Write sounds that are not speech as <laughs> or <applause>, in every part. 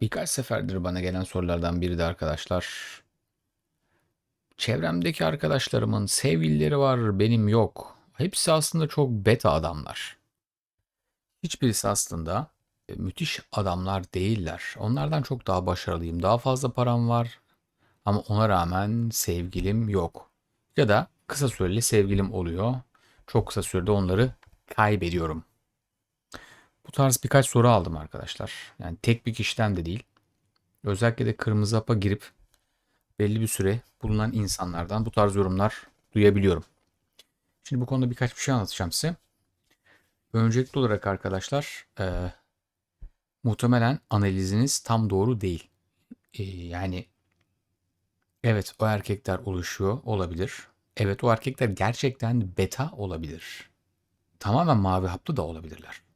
Birkaç seferdir bana gelen sorulardan biri de arkadaşlar. Çevremdeki arkadaşlarımın sevgilileri var, benim yok. Hepsi aslında çok beta adamlar. Hiçbirisi aslında e, müthiş adamlar değiller. Onlardan çok daha başarılıyım. Daha fazla param var. Ama ona rağmen sevgilim yok. Ya da kısa süreli sevgilim oluyor. Çok kısa sürede onları kaybediyorum. Bu tarz birkaç soru aldım arkadaşlar. Yani tek bir kişiden de değil. Özellikle de kırmızı hapa girip belli bir süre bulunan insanlardan bu tarz yorumlar duyabiliyorum. Şimdi bu konuda birkaç bir şey anlatacağım size. Öncelikli olarak arkadaşlar e, muhtemelen analiziniz tam doğru değil. E, yani evet o erkekler oluşuyor olabilir. Evet o erkekler gerçekten beta olabilir. Tamamen mavi haplı da olabilirler.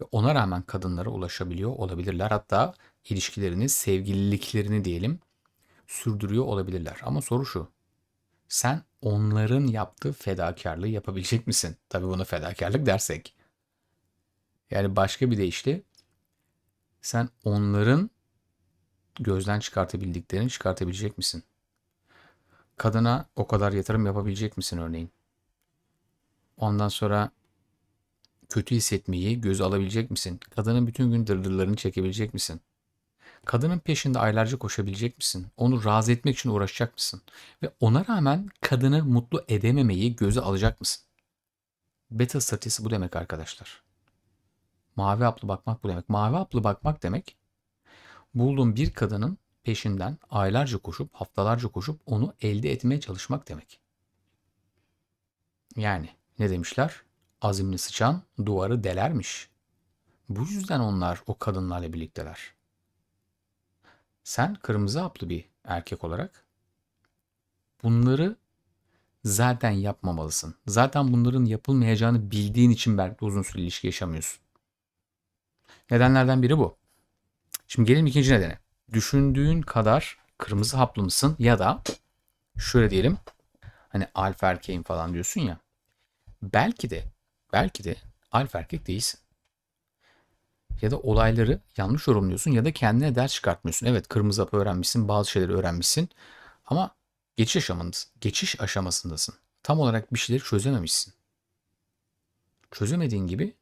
Ve ona rağmen kadınlara ulaşabiliyor olabilirler. Hatta ilişkilerini, sevgililiklerini diyelim sürdürüyor olabilirler. Ama soru şu. Sen onların yaptığı fedakarlığı yapabilecek misin? Tabii buna fedakarlık dersek. Yani başka bir deyişle sen onların gözden çıkartabildiklerini çıkartabilecek misin? Kadına o kadar yatırım yapabilecek misin örneğin? Ondan sonra kötü hissetmeyi göz alabilecek misin? Kadının bütün gün dırdırlarını çekebilecek misin? Kadının peşinde aylarca koşabilecek misin? Onu razı etmek için uğraşacak mısın? Ve ona rağmen kadını mutlu edememeyi göze alacak mısın? Beta stratejisi bu demek arkadaşlar. Mavi haplı bakmak bu demek. Mavi haplı bakmak demek bulduğun bir kadının peşinden aylarca koşup, haftalarca koşup onu elde etmeye çalışmak demek. Yani ne demişler? Azimli sıçan duvarı delermiş. Bu yüzden onlar o kadınlarla birlikteler. Sen kırmızı haplı bir erkek olarak bunları zaten yapmamalısın. Zaten bunların yapılmayacağını bildiğin için belki uzun süre ilişki yaşamıyorsun. Nedenlerden biri bu. Şimdi gelelim ikinci nedene. Düşündüğün kadar kırmızı haplı mısın ya da şöyle diyelim hani alfa erkeğim falan diyorsun ya. Belki de belki de alfa erkek değilsin. Ya da olayları yanlış yorumluyorsun ya da kendine ders çıkartmıyorsun. Evet kırmızı hapı öğrenmişsin, bazı şeyleri öğrenmişsin ama geçiş aşamasındasın. Geçiş aşamasındasın. Tam olarak bir şeyleri çözememişsin. Çözemediğin gibi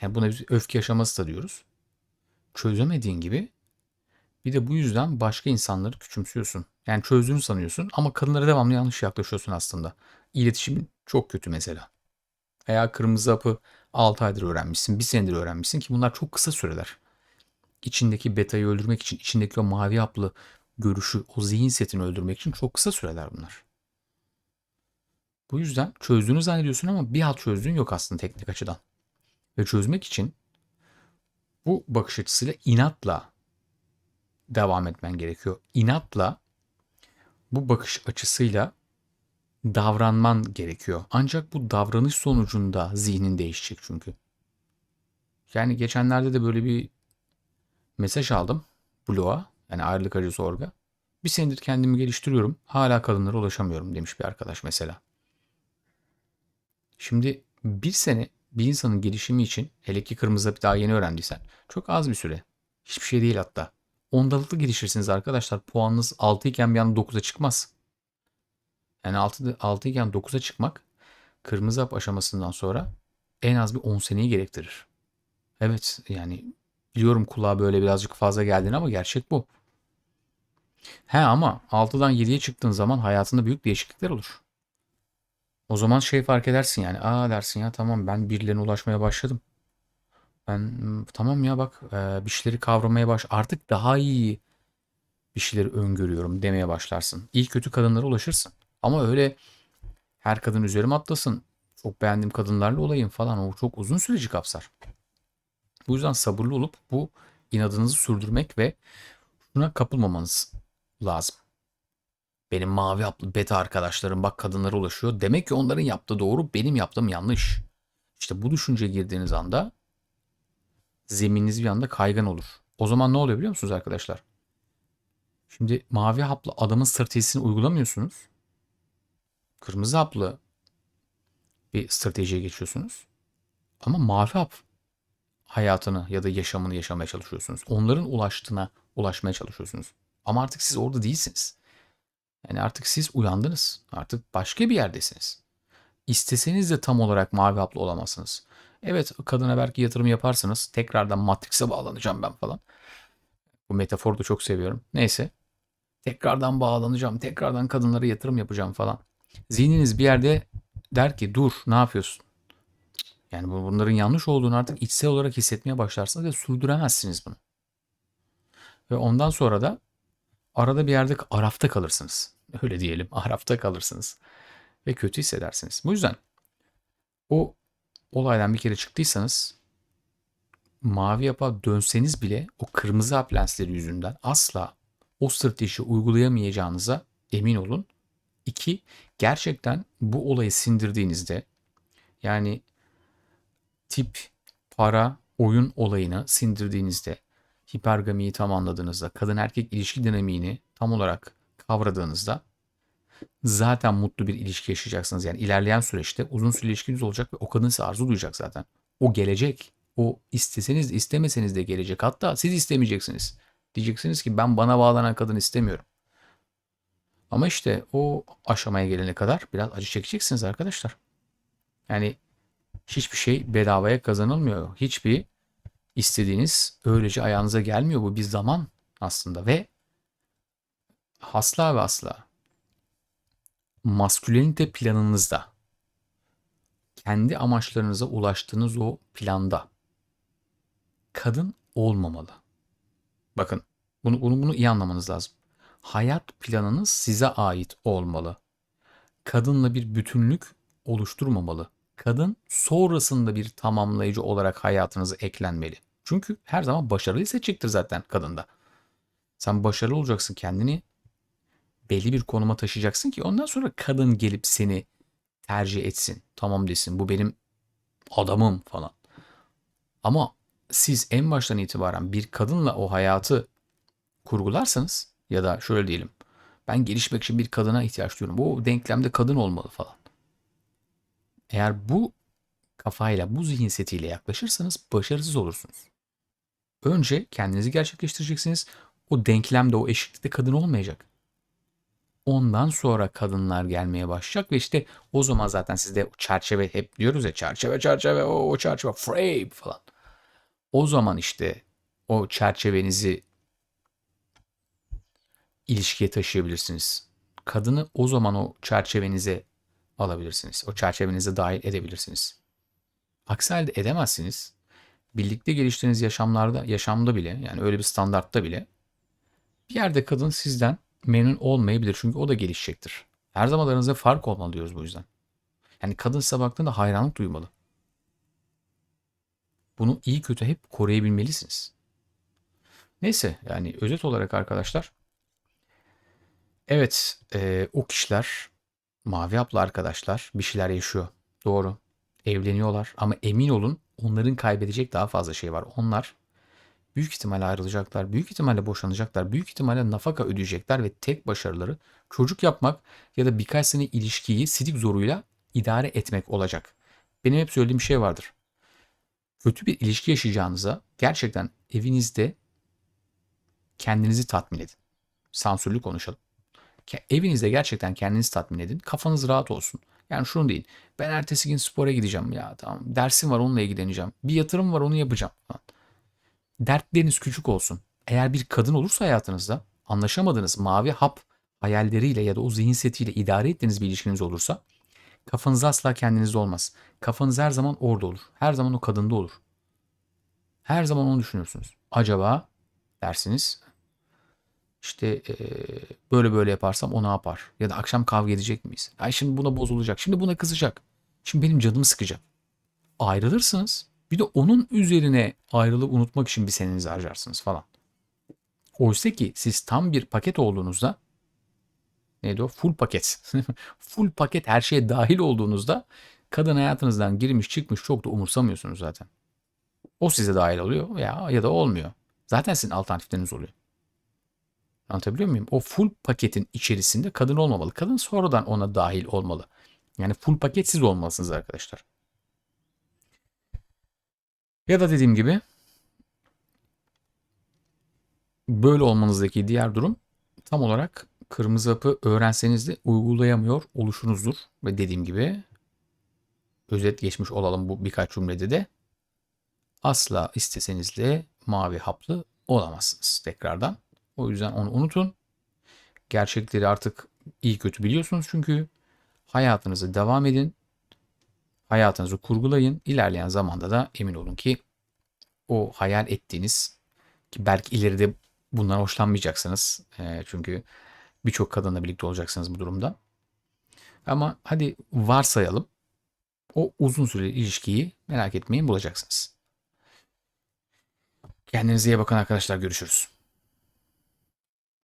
yani buna biz öfke aşaması da diyoruz. Çözemediğin gibi bir de bu yüzden başka insanları küçümsüyorsun. Yani çözdüğünü sanıyorsun ama kadınlara devamlı yanlış yaklaşıyorsun aslında. İletişimin çok kötü mesela. Veya kırmızı hapı 6 aydır öğrenmişsin, 1 senedir öğrenmişsin ki bunlar çok kısa süreler. İçindeki betayı öldürmek için, içindeki o mavi haplı görüşü, o zihin setini öldürmek için çok kısa süreler bunlar. Bu yüzden çözdüğünü zannediyorsun ama bir halt çözdüğün yok aslında teknik açıdan. Ve çözmek için bu bakış açısıyla inatla devam etmen gerekiyor. İnatla bu bakış açısıyla davranman gerekiyor. Ancak bu davranış sonucunda zihnin değişecek çünkü. Yani geçenlerde de böyle bir mesaj aldım bloğa. Yani ayrılık acısı orga. Bir senedir kendimi geliştiriyorum. Hala kadınlara ulaşamıyorum demiş bir arkadaş mesela. Şimdi bir sene bir insanın gelişimi için hele ki kırmızı bir daha yeni öğrendiysen çok az bir süre. Hiçbir şey değil hatta. Ondalıklı gelişirsiniz arkadaşlar. Puanınız 6 iken bir anda 9'a çıkmaz. Yani 6, 6 iken 9'a çıkmak kırmızı hap aşamasından sonra en az bir 10 seneyi gerektirir. Evet yani biliyorum kulağa böyle birazcık fazla geldiğini ama gerçek bu. He ama 6'dan 7'ye çıktığın zaman hayatında büyük değişiklikler olur. O zaman şey fark edersin yani. Aa dersin ya tamam ben birilerine ulaşmaya başladım. Ben tamam ya bak bir şeyleri kavramaya baş artık daha iyi bir şeyleri öngörüyorum demeye başlarsın. İyi kötü kadınlara ulaşırsın. Ama öyle her kadın üzerime atlasın. Çok beğendiğim kadınlarla olayım falan. O çok uzun süreci kapsar. Bu yüzden sabırlı olup bu inadınızı sürdürmek ve buna kapılmamanız lazım. Benim mavi haplı beta arkadaşlarım bak kadınlara ulaşıyor. Demek ki onların yaptığı doğru, benim yaptığım yanlış. İşte bu düşünceye girdiğiniz anda zemininiz bir anda kaygan olur. O zaman ne oluyor biliyor musunuz arkadaşlar? Şimdi mavi haplı adamın stratejisini uygulamıyorsunuz. Kırmızı haplı bir stratejiye geçiyorsunuz. Ama mavi hap hayatını ya da yaşamını yaşamaya çalışıyorsunuz. Onların ulaştığına ulaşmaya çalışıyorsunuz. Ama artık siz orada değilsiniz. Yani artık siz uyandınız. Artık başka bir yerdesiniz. İsteseniz de tam olarak mavi haplı olamazsınız. Evet kadına belki yatırım yaparsınız. Tekrardan Matrix'e bağlanacağım ben falan. Bu metaforu da çok seviyorum. Neyse. Tekrardan bağlanacağım. Tekrardan kadınlara yatırım yapacağım falan. Zihniniz bir yerde der ki dur ne yapıyorsun? Yani bunların yanlış olduğunu artık içsel olarak hissetmeye başlarsınız ve sürdüremezsiniz bunu. Ve ondan sonra da arada bir yerde arafta kalırsınız. Öyle diyelim <laughs> arafta kalırsınız. Ve kötü hissedersiniz. Bu yüzden o olaydan bir kere çıktıysanız mavi yapa dönseniz bile o kırmızı hap yüzünden asla o strateji uygulayamayacağınıza emin olun. İki, gerçekten bu olayı sindirdiğinizde yani tip, para, oyun olayını sindirdiğinizde hipergamiyi tam anladığınızda, kadın erkek ilişki dinamiğini tam olarak kavradığınızda zaten mutlu bir ilişki yaşayacaksınız. Yani ilerleyen süreçte uzun süreli ilişkiniz olacak ve o kadın size arzu duyacak zaten. O gelecek. O isteseniz de istemeseniz de gelecek. Hatta siz istemeyeceksiniz. Diyeceksiniz ki ben bana bağlanan kadın istemiyorum. Ama işte o aşamaya gelene kadar biraz acı çekeceksiniz arkadaşlar. Yani hiçbir şey bedavaya kazanılmıyor. Hiçbir istediğiniz öylece ayağınıza gelmiyor. Bu bir zaman aslında ve asla ve asla maskülenite planınızda kendi amaçlarınıza ulaştığınız o planda kadın olmamalı. Bakın bunu, bunu, bunu iyi anlamanız lazım. Hayat planınız size ait olmalı. Kadınla bir bütünlük oluşturmamalı. Kadın sonrasında bir tamamlayıcı olarak hayatınıza eklenmeli. Çünkü her zaman başarılı seçecektir zaten kadında. Sen başarılı olacaksın kendini belli bir konuma taşıyacaksın ki ondan sonra kadın gelip seni tercih etsin. Tamam desin bu benim adamım falan. Ama siz en baştan itibaren bir kadınla o hayatı kurgularsanız ya da şöyle diyelim ben gelişmek için bir kadına ihtiyaç duyuyorum. Bu denklemde kadın olmalı falan. Eğer bu kafayla, bu zihin setiyle yaklaşırsanız başarısız olursunuz. Önce kendinizi gerçekleştireceksiniz. O denklemde, o eşitlikte kadın olmayacak. Ondan sonra kadınlar gelmeye başlayacak ve işte o zaman zaten sizde çerçeve hep diyoruz ya çerçeve çerçeve o, o çerçeve frame falan. O zaman işte o çerçevenizi ilişkiye taşıyabilirsiniz. Kadını o zaman o çerçevenize alabilirsiniz. O çerçevenize dahil edebilirsiniz. Aksi halde edemezsiniz. Birlikte geliştiğiniz yaşamlarda, yaşamda bile yani öyle bir standartta bile bir yerde kadın sizden memnun olmayabilir. Çünkü o da gelişecektir. Her zaman aranızda fark olmalı diyoruz bu yüzden. Yani kadın size baktığında hayranlık duymalı. Bunu iyi kötü hep koruyabilmelisiniz. Neyse yani özet olarak arkadaşlar. Evet e, o kişiler mavi haplı arkadaşlar bir şeyler yaşıyor. Doğru. Evleniyorlar ama emin olun onların kaybedecek daha fazla şey var. Onlar büyük ihtimalle ayrılacaklar, büyük ihtimalle boşanacaklar, büyük ihtimalle nafaka ödeyecekler ve tek başarıları çocuk yapmak ya da birkaç sene ilişkiyi sidik zoruyla idare etmek olacak. Benim hep söylediğim şey vardır. Kötü bir ilişki yaşayacağınıza gerçekten evinizde kendinizi tatmin edin. Sansürlü konuşalım. Evinizde gerçekten kendinizi tatmin edin. Kafanız rahat olsun. Yani şunu değil. Ben ertesi gün spora gideceğim ya tamam. Dersim var onunla ilgileneceğim. Bir yatırım var onu yapacağım falan dertleriniz küçük olsun. Eğer bir kadın olursa hayatınızda anlaşamadığınız mavi hap hayalleriyle ya da o zihin setiyle idare ettiğiniz bir ilişkiniz olursa kafanız asla kendinizde olmaz. Kafanız her zaman orada olur. Her zaman o kadında olur. Her zaman onu düşünürsünüz. Acaba dersiniz işte e, böyle böyle yaparsam o ne yapar? Ya da akşam kavga edecek miyiz? Ay şimdi buna bozulacak. Şimdi buna kızacak. Şimdi benim canımı sıkacak. Ayrılırsınız. Bir de onun üzerine ayrılıp unutmak için bir senenizi harcarsınız falan. Oysa ki siz tam bir paket olduğunuzda neydi o? Full paket. <laughs> Full paket her şeye dahil olduğunuzda kadın hayatınızdan girmiş çıkmış çok da umursamıyorsunuz zaten. O size dahil oluyor ya ya da olmuyor. Zaten sizin alternatifleriniz oluyor. Anlatabiliyor muyum? O full paketin içerisinde kadın olmamalı. Kadın sonradan ona dahil olmalı. Yani full paket siz olmalısınız arkadaşlar. Ya da dediğim gibi böyle olmanızdaki diğer durum tam olarak kırmızı hapı öğrenseniz de uygulayamıyor oluşunuzdur. Ve dediğim gibi özet geçmiş olalım bu birkaç cümlede de asla isteseniz de mavi haplı olamazsınız tekrardan. O yüzden onu unutun. Gerçekleri artık iyi kötü biliyorsunuz çünkü hayatınızı devam edin. Hayatınızı kurgulayın. İlerleyen zamanda da emin olun ki o hayal ettiğiniz ki belki ileride bundan hoşlanmayacaksınız. Ee, çünkü birçok kadınla birlikte olacaksınız bu durumda. Ama hadi varsayalım. O uzun süreli ilişkiyi merak etmeyin bulacaksınız. Kendinize iyi bakın arkadaşlar. Görüşürüz.